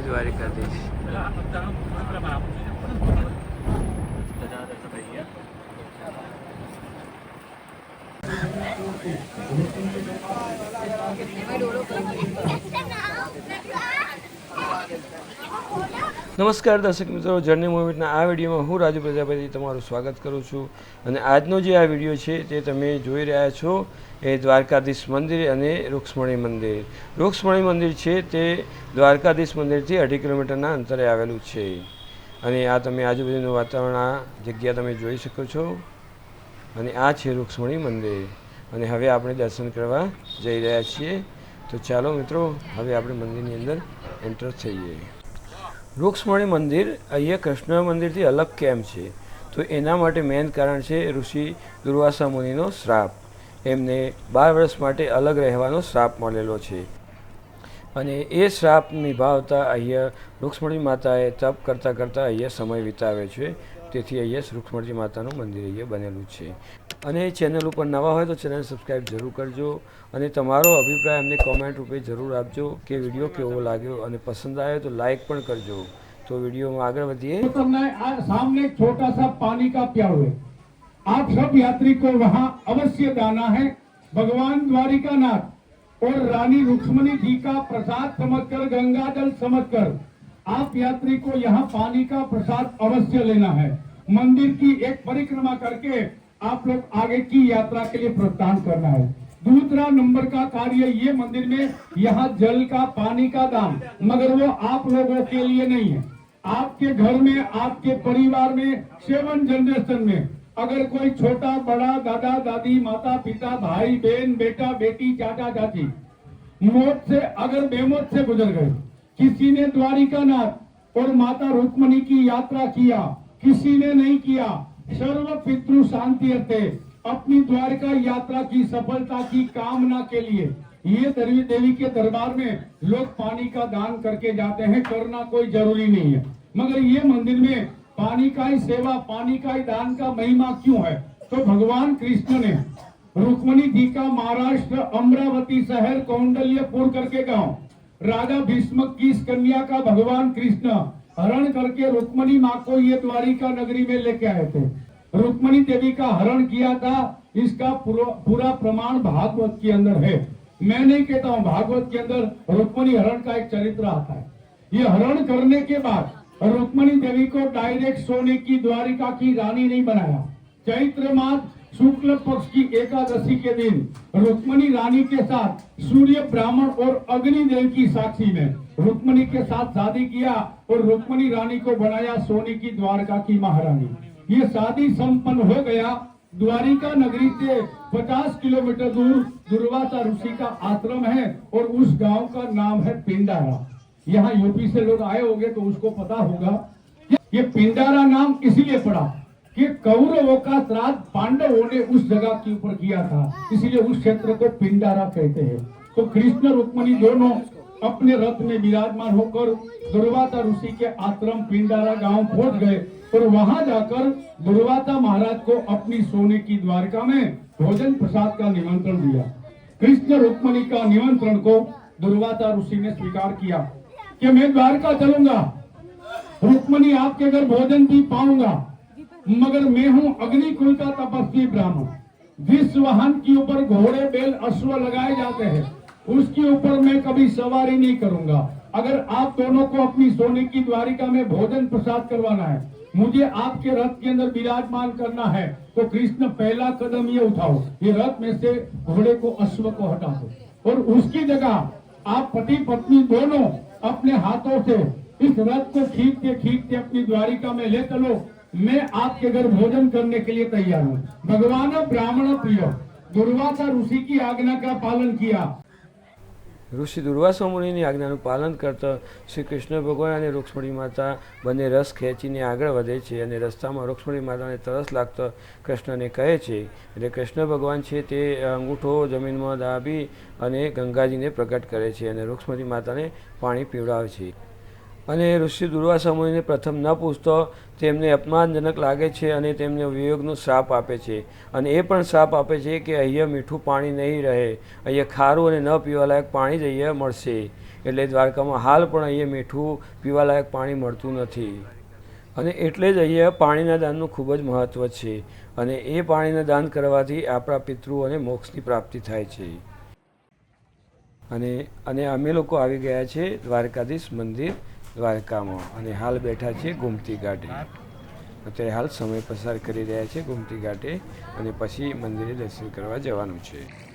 દ્વારિકાધીશ નમસ્કાર દર્શક મિત્રો જર્ની મૂવીના આ વિડીયોમાં હું રાજુ પ્રજાપતિ તમારું સ્વાગત કરું છું. અને આજનો જે આ વીડિયો છે તે તમે જોઈ રહ્યા છો એ દ્વારકાધીશ મંદિર અને રૂક્ષ્મણી મંદિર. રૂક્ષ્મણી મંદિર છે તે દ્વારકાધીશ મંદિરથી અઢી કિલોમીટરના અંતરે આવેલું છે. અને આ તમે આજુબાજુનું વાતાવરણ, આ જગ્યા તમે જોઈ શકો છો. અને આ છે રૂક્ષ્મણી મંદિર. અને હવે આપણે દર્શન કરવા જઈ રહ્યા છીએ. તો ચાલો મિત્રો, હવે આપણે મંદિરની અંદર એન્ટર થઈએ. રૂક્ષ્મણી મંદિર અહીંયા કૃષ્ણ મંદિરથી અલગ કેમ છે? તો એના માટે મેન કારણ છે ઋષિ દુર્વાસા મુનિનો શ્રાપ. એમને બાર વર્ષ માટે અલગ રહેવાનો શ્રાપ મળેલો છે. અને એ શ્રાપ નિભાવતા અહીંયા રૂક્ષ્મણી માતાએ તપ કરતાં કરતાં અહીંયા સમય વિતાવે છે. તેથી અહીંયા રૂક્ષ્મણી માતાનું મંદિર અહીંયા બનેલું છે અને ચેનલ ઉપર નવા હોય તો ચેનલ સબસ્ક્રાઈબ જરૂર કરજો અને તમારો અભિપ્રાય અમને કોમેન્ટ રૂપે જરૂર આપજો કે વિડીયો કેવો લાગ્યો અને પસંદ આવ્યો તો લાઈક પણ કરજો તો વિડીયોમાં આગળ વધીએ उतरना है आज सामने एक छोटा सा पानी का प्याव है आप सब यात्री को वहां अवश्य जाना है भगवान द्वारिकानाथ और रानी रुक्मणी जी का प्रसाद समझकर गंगा जल समझकर आप यात्री को यहाँ पानी का प्रसाद अवश्य लेना है। मंदिर की एक परिक्रमा करके आप लोग आगे की यात्रा के लिए प्रस्थान करना है। दूसरा नंबर का कार्य ये मंदिर में यहाँ जल का, पानी का दान, मगर वो आप लोगों के लिए नहीं है। आपके घर में, आपके परिवार में, सेवन जनरेशन में, अगर कोई छोटा, बड़ा, दादा, दादी, माता, पिता, भाई, बहन, बेटा, बेटी, चाचा, चाची, मौत से, अगर बेमौत से गुजर गए किसी ने द्वारिकानाथ और माता रुक्मणी की यात्रा किया, किसी ने नहीं किया। सर्व पितृ शांति अपनी द्वारका यात्रा की सफलता की कामना के लिए। ये देवी देवी के दरबार में लोग पानी का दान करके जाते हैं, करना कोई ज़रूरी नहीं है। मगर ये मंदिर में पानी का ही सेवा, पानी का ही दान का महिमा क्यों है? तो भगवान कृष्ण ने रुक्मणी जी का महाराष्ट्र अमरावती शहर कौंडल्यपुर करके गाँव राजा भीष्म की कन्या का भगवान कृष्ण हरण करके रुक्मणी माँ को ये द्वारिका नगरी में लेके आए थे। रुक्मणी देवी का हरण किया था, इसका पूरा पूरा प्रमाण भागवत के अंदर है। मैं नहीं कहता हूँ, भागवत के अंदर रुक्मणी हरण का एक चरित्र आता है। ये हरण करने के बाद रुक्मणी देवी को डायरेक्ट सोने की द्वारिका की रानी नहीं बनाया। चैत्र मास शुक्ल पक्ष की एकादशी के दिन रुक्मणी रानी के साथ सूर्य ब्राह्मण और अग्नि देव की साक्षी में रुक्मणी के साथ शादी किया और रुक्मणी रानी को बनाया सोने की द्वारका की महारानी। ये शादी संपन्न हो गया। द्वारिका नगरी से 50 किलोमीटर दूर दुर्वासा ऋषि का आश्रम है और उस गाँव का नाम है पिंडारा। यहाँ यूपी से लोग आए होंगे तो उसको पता होगा। ये पिंडारा नाम इसलिए पड़ा कि कौरवों का श्राद्ध पांडवों ने उस जगह के ऊपर किया था। इसलिए उस क्षेत्र को पिंडारा कहते हैं। तो कृष्ण रुक्मणी दोनों अपने रथ में विराजमान होकर दुर्वासा ऋषि के आश्रम पिंडारा गाँव पहुँच गए और वहाँ जाकर दुर्वासा महाराज को अपनी सोने की द्वारका में भोजन प्रसाद का निमंत्रण दिया। कृष्ण रुक्मणी का निमंत्रण को दुर्वासा ऋषि ने स्वीकार किया कि मैं द्वारका चलूँगा। रुक्मणी आपके घर भोजन भी पाऊँगा। मगर मैं हूँ अग्निकुल का तपस्वी ब्राह्मण। जिस वाहन के ऊपर घोड़े, बेल, अश्व लगाए जाते हैं। उसके ऊपर मैं कभी सवारी नहीं करूँगा। अगर आप दोनों को अपनी सोने की द्वारिका में भोजन प्रसाद करवाना है, मुझे आपके रथ के अंदर विराजमान करना है तो कृष्ण पहला कदम ये उठाओ। ये रथ में से घोड़े को, अश्व को हटा दो और उसकी जगह आप पति, पत्नी दोनों अपने हाथों से इस रथ को खींचते खींचते अपनी द्वारिका में ले चलो। मैं आपके घर भोजन करने के लिए तैयार हूँ भगवान ब्राह्मण प्रिय दुर्वासा ऋषि की आज्ञा का पालन किया ઋષિ દુર્વાસા મુનિની આજ્ઞાનું પાલન કરતા શ્રી કૃષ્ણ ભગવાન અને રૂક્ષ્મણી માતા બંને રસ ખેંચીને આગળ વધે છે અને રસ્તામાં રૂક્ષ્મણી માતાને તરસ લાગતા કૃષ્ણને કહે છે એટલે કૃષ્ણ ભગવાન છે તે અંગૂઠો જમીનમાં દાબી અને ગંગાજીને પ્રગટ કરે છે અને રૂક્ષ્મણી માતાને પાણી પીવડાવે છે અને ઋષિ દુર્વાસા મુનિને પ્રથમ ન પૂછતો, તેમને અપમાનજનક લાગે છે અને તેમને વિયોગનો શ્રાપ આપે છે. અને એ પણ શ્રાપ આપે છે કે અહીંયા મીઠું પાણી નહીં રહે. અહીંયા ખારું અને ન પીવાલાયક પાણી જ અહીંયા મળશે. એટલે દ્વારકામાં હાલ પણ અહીંયા મીઠું પીવાલાયક પાણી મળતું નથી. અને એટલે જ અહીંયા પાણીના દાનનું ખૂબ જ મહત્ત્વ છે. અને એ પાણીના દાન કરવાથી આપણા પિતૃઓને મોક્ષની પ્રાપ્તિ થાય છે. અને અને અમે લોકો આવી ગયા છે દ્વારકાધીશ મંદિર દ્વારકામાં. અને હાલ બેઠા છીએ ગોમતી ઘાટે. અત્યારે હાલ સમય પસાર કરી રહ્યા છે ગોમતી ઘાટે અને પછી મંદિરે દર્શન કરવા જવાનું છે.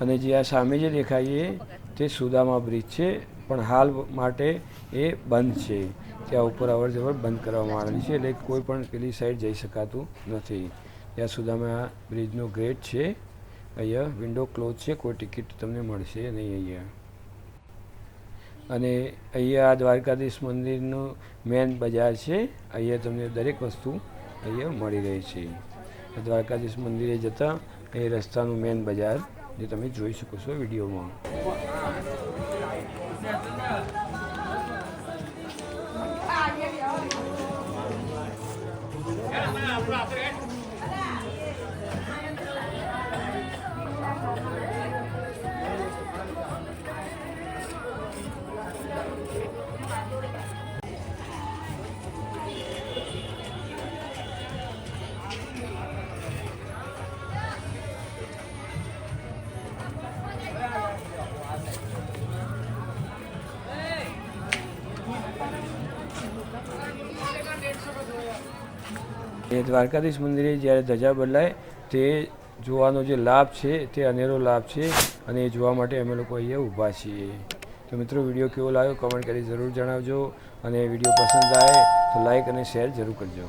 અને જે આ સામે જે દેખાઈએ તે સુદામા બ્રિજ છે, પણ હાલ માટે એ બંધ છે. ત્યાં ઉપર અવર જવર બંધ કરવામાં આવેલી છે, એટલે કોઈ પણ પેલી સાઈડ જઈ શકાતું નથી. ત્યાં સુદામા બ્રિજનો ગેટ છે. અહીંયા વિન્ડો ક્લોઝ છે, કોઈ ટિકિટ તમને મળશે નહીં અહીંયા. અને અહીંયા દ્વારકાધીશ મંદિરનું મેન બજાર છે. અહીંયા તમને દરેક વસ્તુ અહીંયા મળી રહી છે. દ્વારકાધીશ મંદિરે જતાં એ રસ્તાનું મેન બજાર જે તમે જોઈ શકો છો વિડીયોમાં. એ દ્વારકાધીશ મંદિરે જ્યારે ધજા બદલાય, તે જોવાનો જે લાભ છે, તે અનેરો લાભ છે અને એ જોવા માટે અમે લોકો અહીંયા ઊભા છીએ. તો મિત્રો, વીડિયો કેવો લાગ્યો? કમેન્ટ કરી જરૂર જણાવજો અને વીડિયો પસંદ આવે તો લાઈક અને શેર જરૂર કરજો.